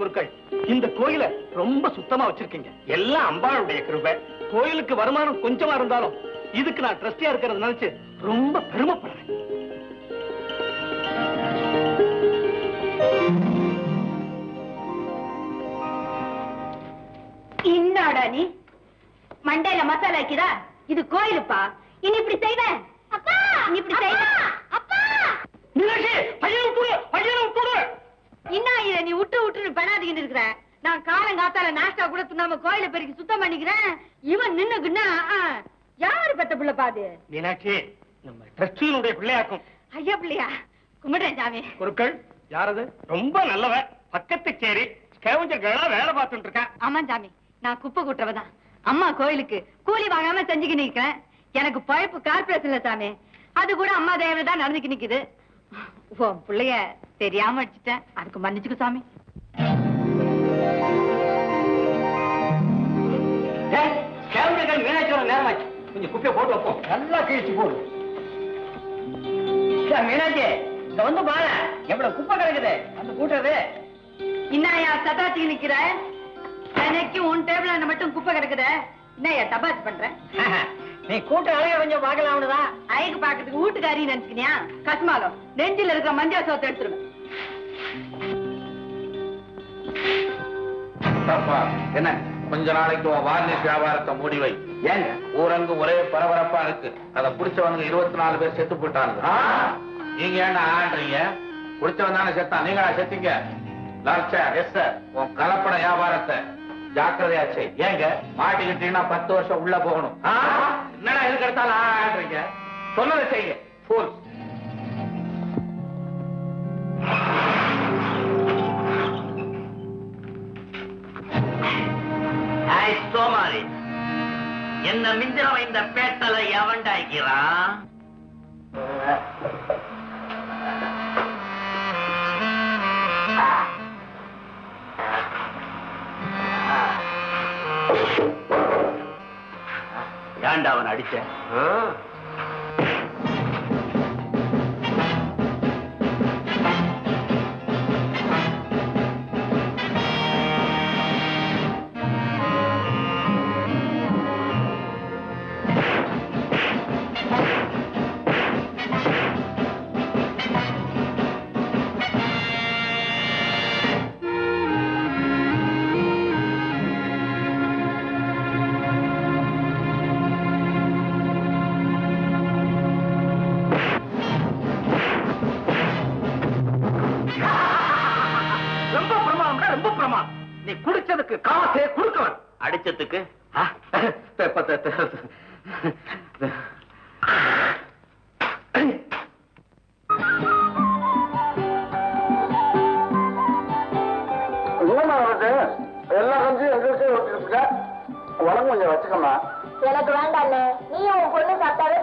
பொருட்கள் இந்த கோயில ரொம்ப சுத்தமா வச்சிருக்கீங்க. எல்லாம் அம்பாளுடைய கிருபை. கோயிலுக்கு வருமானம் கொஞ்சமா இருந்தாலும் இதுக்கு நான் ட்ரஸ்டியா இருக்கிறத நினைச்சு ரொம்ப பெருமைப்படுறேன். இன்னாடா நீ? மண்டையில மசாலா வைக்கிறா இது கோயிலுப்பா. இனி இப்படி செய்வேன். அப்பா! நீ இப்படி செய்வேன் அப்பா மீனாட்சி பையனை விட்டுடு பையனை விட்டுடு இன்னா இத நீ இருக்கிற நான் காலங்காத்தால நாஷ்டா கூட துண்ணாம கோயில பெருக்கி சுத்தம் பண்ணிக்கிறேன். இவன் நின்னுக்குன்னா யாரு பெத்த பிள்ளை பாது? மீனாட்சி நம்ம ட்ரஸ்டியினுடைய பிள்ளையாக்கும். ஐயா பிள்ளையா கும்பிடுறேன் சாமி. குருக்கள் யாரது? ரொம்ப நல்லவ பக்கத்து சேரி ஸ்கேவஞ்சர்களா வேலை பார்த்துட்டு இருக்கேன் ஆமா சாமி நான் குப்பை கூட்டுறவதான். அம்மா கோயிலுக்கு கூலி வாங்காம செஞ்சுக்கிட்டு நிக்கிறேன். எனக்கு பழப்பு கார்பரேஷன்ல சாமி. அது கூட அம்மா தயவுல தான் நடந்துக்கு நிக்குது. உன் பிள்ளைய தெரியாம அடிச்சிட்டேன். அதுக்கு மன்னிச்சுக்க சாமி. கொஞ்சம் குப்பையை போட்டு வைப்போம். நல்லா கிழிச்சு போடு. மீனாட்சி இங்க வந்து பாரு. எவ்வளவு குப்பை கிடக்குது. அந்த கூட்டுறது. இன்னாயா சதாச்சிக்கு நிக்கிற? எனக்கு உன் டேபிள் மட்டும் குப்பை கிடக்குத. என்னய்யா தபாஸ் பண்ற? நீ கூட்ட அழக கொஞ்சம் பார்க்கலாம்னு தான். அழகு பாக்கிறதுக்கு வீட்டுக்காரி நினைச்சுக்கினியா? கஸ்மாலம் நெஞ்சில இருக்கிற மஞ்சள் சோத்தை எடுத்துருவேன் என்ன? கொஞ்ச நாளைக்கு உன் வார்னிஷ் வியாபாரத்தை மூடி வை. ஏங்க? ஊரங்கு ஒரே பரபரப்பா இருக்கு. அதை புடிச்சவனுங்க இருபத்தி நாலு பேர் செத்து போயிட்டாங்க நீங்க என்ன ஆடுறீங்க? புடிச்சவன் தானே செத்தான் நீங்களா செத்தீங்க? உன் கலப்பட வியாபாரத்தை ஜாக்கிரதையாச்சு ஏங்க? மாட்டிக்கிட்டீங்கன்னா பத்து வருஷம் உள்ள போகணும். என்னடா எதுக்கு எடுத்தாலும் ஆடுறீங்க? சொன்னதை செய்யுங்க. போல்ஸ் என்ன மிஞ்சிரவ இந்த பேட்டலை எவண்டாய்க்கிறான் ஏன்டா அவன் அடிச்சேன் எல்லா கஞ்சியும் எங்களுக்கே ஊற்றிருக்க உடம்பு கொஞ்சம் வச்சுக்கம்மா. எனக்கு வேண்டாம் நீ உன் பொண்ணு சாப்பிட்டாவே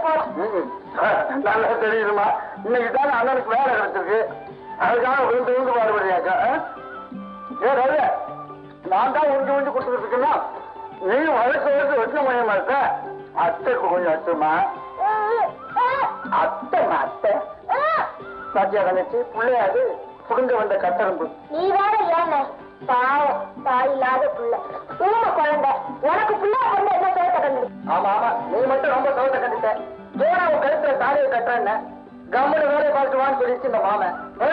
நல்லா தெரியுதுமா இன்னைக்கு தானே அண்ணனுக்கு வேலை கிடைச்சிருக்கு. அதுக்காக விழுந்து விழுந்து பாடுபடியாக்கா ஏ ரவி நான் தான் உண்டு உண்டு கொடுத்துட்டு இருக்கேன்னா நீ வழக்கு வச்ச முடியுமா இருக்க? அத்தைக்கு கொஞ்சம் அத்தைமா அத்தை. பாத்தியா கணச்சு பிள்ளையாது வந்த கட்டரம்பு. நீ வேற ஏன பாவம் தாய் இல்லாத புள்ள. ஊம குழந்தை. உனக்கு புள்ள கொண்டு என்ன கண்டு ஆமா ஆமா. நீ மட்டும் ரொம்ப சோத்த கண்டுட்ட ஜோரா உன் கழுத்துல தாலியை கட்டுறேன்னு. கம்முனு வேலையை பார்த்து வான்னு சொல்லிச்சு இந்த மாமன். ஆ,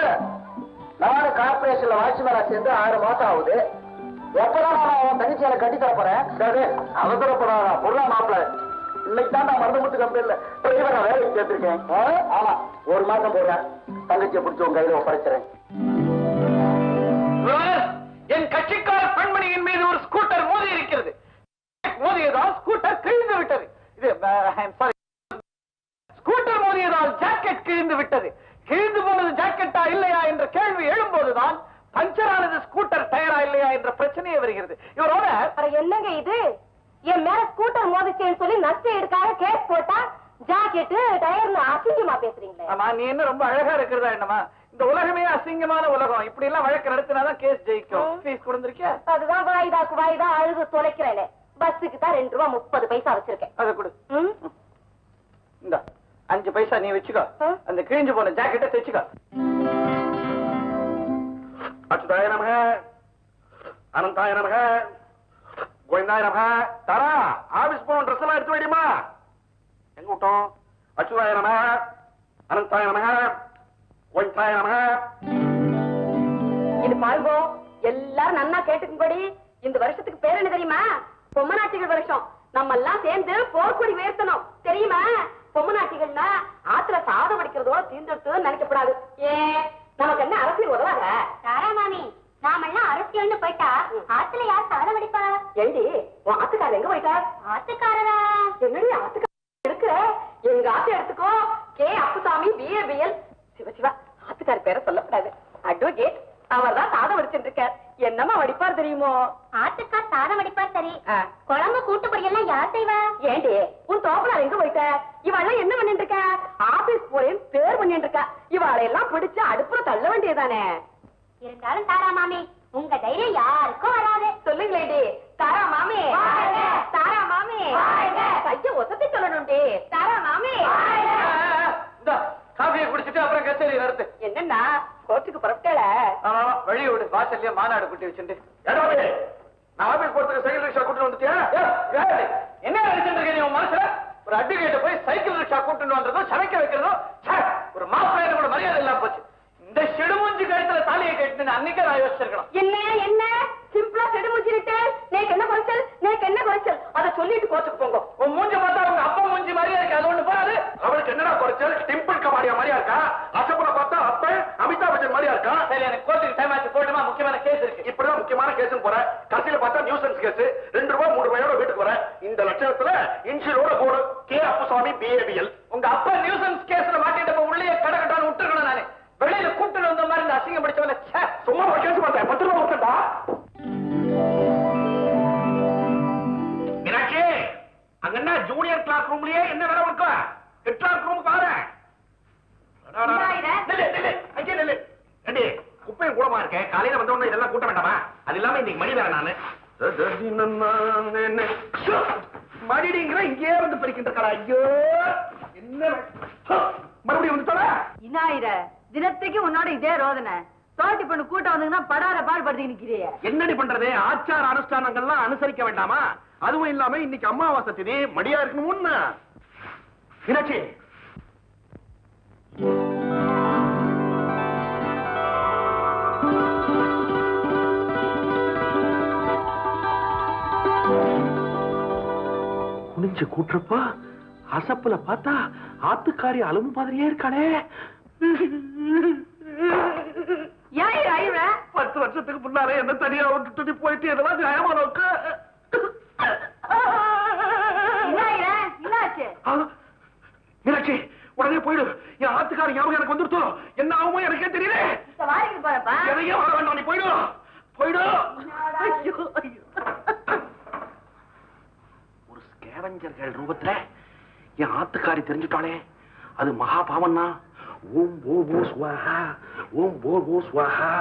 நானும் கார்பரேஷன்ல வாட்ச்மேனா சேர்ந்து ஆறு மாசம் ஆகுது. எப்பதான் நான் அவன் தனிச்சு எனக்கு கட்டி தர போறேன்? சரி அவசரப்படாதா பொருளா மாப்பிள இன்னைக்கு தான் நான் மருந்து முத்து கம்பெனில டிரைவரா வேலைக்கு சேர்த்திருக்கேன். ஆ, ஆமா ஒரு மாசம் போடுறேன். தங்கச்சியை பிடிச்சி உங்க கையில ஒப்படைச்சிறேன். என் கட்சிக்கார பெண்மணியின் மீது ஒரு ஸ்கூட்டர் மோதி இருக்கிறது. மோதியதால் ஸ்கூட்டர் கிழிந்து விட்டது. இது சாரி ஸ்கூட்டர் மோதியதால் ஜாக்கெட் கிழிந்து விட்டது. கிழிந்து போனது ஜாக்கெட்டா இல்லையா என்ற கேள்வி எழும்போதுதான் பஞ்சர் ஆனது ஸ்கூட்டர் டயரா இல்லையா என்ற பிரச்சனையே வருகிறது. இவரோட என்னங்க இது? என் மேல ஸ்கூட்டர் மோதிச்சேன்னு சொல்லி நஷ்ட எடுக்காக கேஸ் போட்டா ஜாக்கெட்டு டயர்னு அசிங்கமா பேசுறீங்களே. ஆமா நீ என்ன ரொம்ப அழகா இருக்கிறதா என்னமா இந்த உலகமே அசிங்கமான உலகம். இப்படி எல்லாம் வழக்கு நடத்தினாதான் கேஸ் ஜெயிக்கும். ஃபீஸ் கொடுத்திருக்கியா? அதுதான் வாய்தாக்கு வாய்தா அழுது தொலைக்கிறேனே. பஸ்ஸுக்கு தான் ரெண்டு ரூபா முப்பது பைசா வச்சிருக்கேன். அதை கொடு? இந்த அஞ்சு பைசா நீ வச்சுக்கோ. அந்த கிழிஞ்சு போன ஜாக்கெட்டை தைச்சுக்கோ. அச்சுதாய நமக. அனந்தாய நமக. கோவிந்தாய நமக. தாரா ஆபீஸ் போன ட்ரெஸ் எல்லாம் எடுத்து வைடிமா எங்க விட்டோம் அச்சுதாய நமக அனந்தாய நமக கோவிந்தாய நமக இது பாருங்க எல்லாரும் நன்னா கேட்டுக்கும்படி இந்த வருஷத்துக்கு பேர் என்ன தெரியுமா? பொம்மநாட்டிகள் வருஷம். நம்ம எல்லாம் சேர்ந்து போர்க்கொடி உயர்த்தணும். தெரியுமா? பொம்மநாட்டிகள்னா ஆத்துல சாதம் வடிக்கிறதோட தீர்ந்தெடுத்து நினைக்கப்படாது. ஏன் நமக்கு என்ன அரசியல் உதவாத? தாராமாமி நாமெல்லாம் அரசியல்னு போயிட்டா ஆத்துல யார் சாதம் அடிப்பா ஏண்டி உன் ஆத்துக்காரர் எங்க போயிட்டார்? ஆத்துக்காரரா? என்னடி ஆத்துக்காரர் இருக்கிற எங்க ஆத்து எடுத்துக்கோ. கே அப்புசாமி பிஏபிஎல் சிவ சிவா ஆத்துக்கார பேரை சொல்லக்கூடாது. அட்வொகேட் அவர் தான் சாதம் வடிச்சுட்டு இருக்கார் என்னமா வடிப்பார் தெரியுமோ? ஆத்துக்கார் சாதம் அடிப்பா சரி. குழம்பு கூட்டுப்பொடி எல்லாம் யார் செய்வா? ஏண்டி உன் தோப்பனார் எங்க போயிட்ட? இவாளெல்லாம் என்ன பண்ணிட்டு இருக்க ஆபீஸ் போறேன் பேர் பண்ணிட்டு இருக்கா இவாளை எல்லாம் பிடிச்சு அடுப்புல தள்ள வேண்டியதானே இருந்தாலும் தாராமாமி உங்க தைரியம் யாருக்கும் வராது. சொல்லுங்களேடி தாரா மாமி. தாரா மாமி. கைய ஒசத்தி சொல்லணும்டி. தாரா மாமி. இந்த காஃபியை குடிச்சிட்டு அப்புறம் கச்சேரி நடத்து என்னன்னா கோர்ட்டுக்கு புறப்பட்டல? ஆமா வழி விடு. வாசல்லையே மாநாடு குட்டி வச்சுட்டு. நான் ஆபீஸ் போறதுக்கு சைக்கிள் ரிக்ஷா கூட்டிட்டு வந்துட்டியா? என்ன நினைச்சிட்டு இருக்க நீ உன் மனசுல? ஒரு அட்வொகேட்ட போய் சைக்கிள் ரிக்ஷா கூட்டிட்டு வந்ததும் சமைக்க வைக்கிறதும் ஒரு மாப்பிள்ளைய கூட மரியாதை இல்லாம போச்சு. இந்த செடுமூஞ்சி கழுத்துல தாலியை கட்டினு அன்னைக்கே நான் யோசிச்சிருக்கணும். என்ன என்ன? சிம்பிளா செடு முடிச்சிருட்டு நேக்கு என்ன குறைச்சல்? நேக்கு என்ன குறைச்சல்? அத சொல்லிட்டு கோர்ட்டுக்கு போங்க. உன் மூஞ்ச பார்த்தா உங்க அப்பா மூஞ்சி மாதிரியா இருக்கு அது ஒண்ணு போறாது அவளுக்கு என்னடா குறைச்சல்? டிம்பிள் கபாடியா மாதிரியா இருக்கா? அசப்புல பார்த்தா அப்ப அமிதாப் பச்சன் மாதிரியா இருக்கா? சரி எனக்கு கோர்ட்டுக்கு டைம் ஆச்சு போட்டுமா? முக்கியமான கேஸ் இருக்கு. இப்படிதான் முக்கியமான கேஸ் போற கடைசியில பார்த்தா நியூசன்ஸ் கேஸ் ரெண்டு ரூபாய் மூணு ரூபாயோட வீட்டுக்கு வர இந்த லட்சணத்துல இன்சியலோட போடு கே அப்புசாமி பிஏபிஎல் உடனே இதெல்லாம் கூட்ட வேண்டாமா? அது இல்லாம இன்னைக்கு மணி வேற நானு. மடிடிங்கிற இங்கேயே வந்து படிக்கின்ற கடா ஐயோ! என்ன? மறுபடியும் வந்து தொலை? இனாயிர தினத்துக்கு உன்னோட இதே ரோதனை. தோட்டி பொண்ணு கூட்டம் வந்தீங்கன்னா படார பாடுபடுத்தி நிக்கிறிய. என்னடி பண்றது? ஆச்சார அனுஷ்டானங்கள்லாம் அனுசரிக்க வேண்டாமா? அதுவும் இல்லாம இன்னைக்கு அமாவாசை திதி மடியா இருக்கணும்னு. மீனாட்சி! குனிஞ்சு கூட்டுறப்ப அசப்புல பார்த்தா ஆத்துக்காரி அலும்பு மாதிரியே இருக்காளே. பத்து வருஷத்துக்கு முன்னாலே என்ன தனியா விட்டுட்டு நீ போயிட்டு இதெல்லாம் நியாயமா நோக்கு? மீனாட்சி உடனே போயிடு. என் ஆத்துக்கார ஞாபகம் எனக்கு வந்துருத்தோ? என்ன ஆகுமோ எனக்கே தெரியல. எதையும் வர வேண்டாம் நீ போயிடு. போயிடு. ஐயோ, ஐயோ. தேவஞ்சர்கள் ரூபத்துல என் ஆத்துக்காரி தெரிஞ்சுட்டாளே. அது மகா பாவம்னா ஓம் ஓ ஓ ஸ்வாஹா ஓம் ஓ ஓ ஸ்வாஹா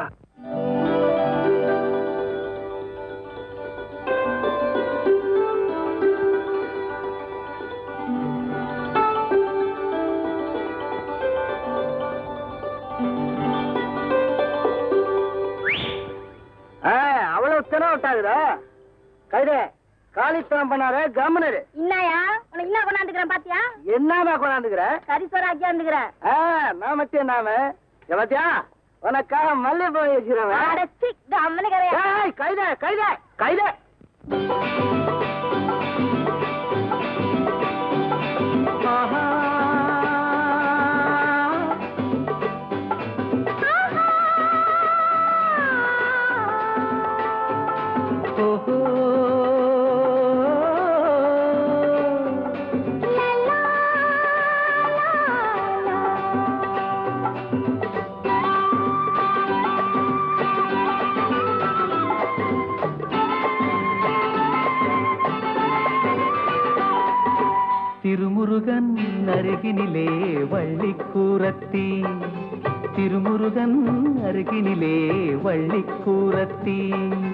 அவ்வளவு தினம் விட்டாகுதா கைதே. காலித்தனம் பண்ணாத கவர்னர் இன்னாயா? உனக்கு என்ன கொண்டாந்துக்கிறேன் பாத்தியா? என்னமா கொண்டாந்துக்கிற? கறி சோறு ஆக்கி வந்துக்கிறேன் ஆ, நான் மத்திய நாம எவத்தியா உனக்காக மல்லிகை அம்மனு கரையா கைத கைத கைத கூரத்தி திருமுருகன் அருகினிலே வள்ளிக்கூரத்தி. நீ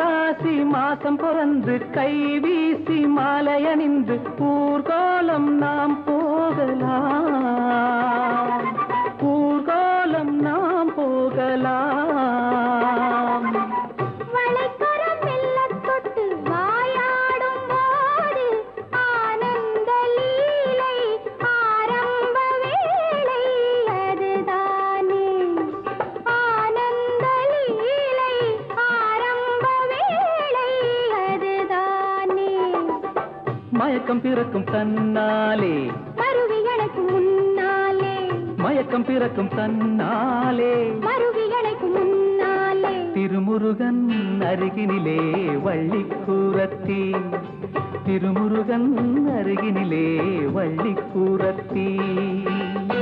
வைகாசி மாசம் பிறந்து கை வீசி மாலை அணிந்து ஊர்கோலம் நாம் போகலாம். மயக்கம் பிறக்கும் தன்னாலே. மருவி எனக்கு முன்னாலே. மயக்கம் பிறக்கும் தன்னாலே. மருவி எனக்கு முன்னாலே. திருமுருகன் அருகினிலே வள்ளிக்கூரத்தி. திருமுருகன் அருகினிலே வள்ளிக்கூரத்தி. மீனாளின்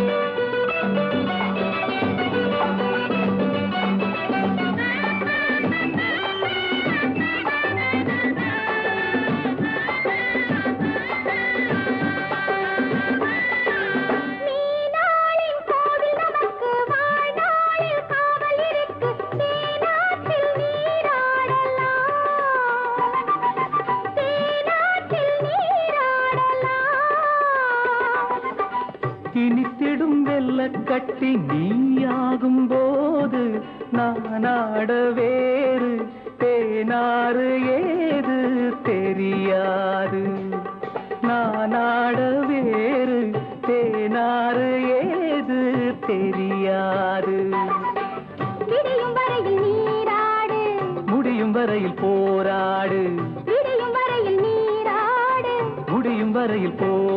தேனாறு ஏது தெரியாது. விடியும் வரையில் நீராடு. முடியும் வரையில் போராடு. விடியும் வரையில் நீராடு. முடியும் வரையில் போராடு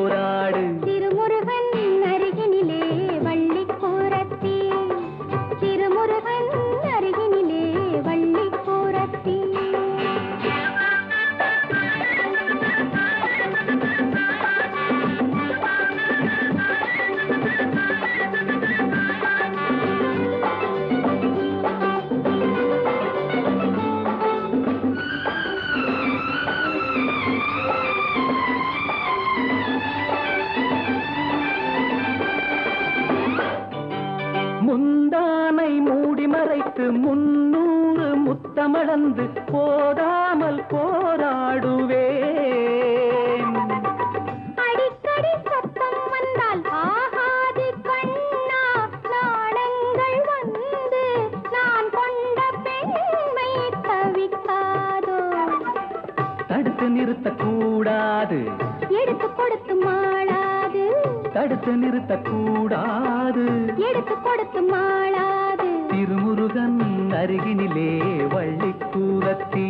முத்தமளந்து போதாமல் போராடுவேன். அடிக்கடி சத்தம் வந்தால் ஆகாது கண்ணா நாணங்கள் வந்து நான் கொண்ட பெண்மை தவிக்காதோ? தடுத்து நிறுத்தக்கூடாது. எடுத்து கொடுத்து மாளாது. தடுத்து நிறுத்தக்கூடாது. எடுத்து கொடுத்து மாளாது. திருமுருகன் அருகினிலே வள்ளி கூலத்தீ